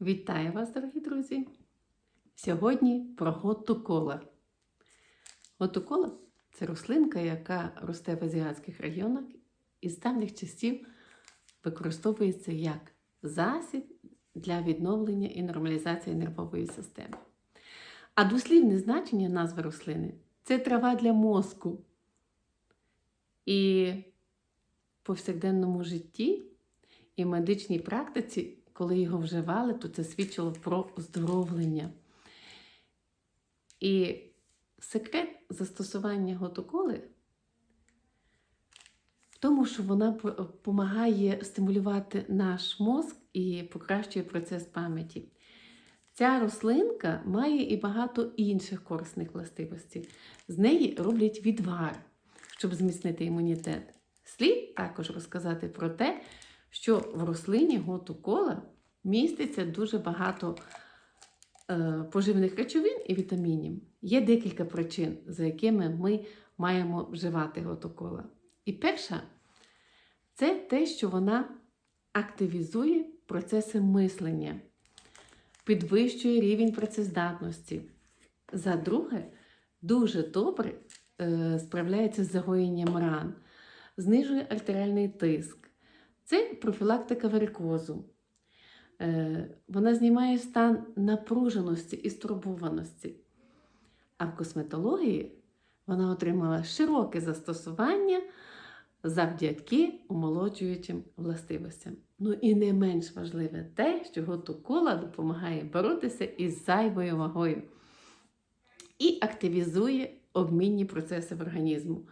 Вітаю вас, дорогі друзі! Сьогодні про готукола. Готукола це рослинка, яка росте в азіатських районах і з давніх часів використовується як засіб для відновлення і нормалізації нервової системи. А дослівне значення назви рослини це трава для мозку. І в повсякденному житті і медичній практиці, коли його вживали, то це свідчило про оздоровлення. І секрет застосування готоколи в тому, що вона допомагає стимулювати наш мозк і покращує процес пам'яті. Ця рослинка має і багато інших корисних властивостей. З неї роблять відвар, щоб зміцнити імунітет. Слід також розказати про те, що в рослині готу кола міститься дуже багато е, поживних речовин і вітамінів. Є декілька причин, за якими ми маємо вживати готу кола. І перша це те, що вона активізує процеси мислення, підвищує рівень працездатності. За друге, дуже добре е, справляється з загоєнням ран, знижує артеріальний тиск. Це профілактика варикозу. Е, Вона знімає стан напруженості і стурбованості. А в косметології вона отримала широке застосування завдяки омолоджуючим властивостям. Ну і не менш важливе те, що готукола допомагає боротися із зайвою вагою і активізує обмінні процеси в організму.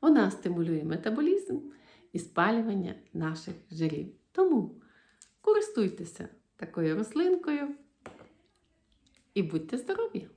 Вона стимулює метаболізм і спалювання наших жирів. Тому користуйтеся такою рослинкою і будьте здорові!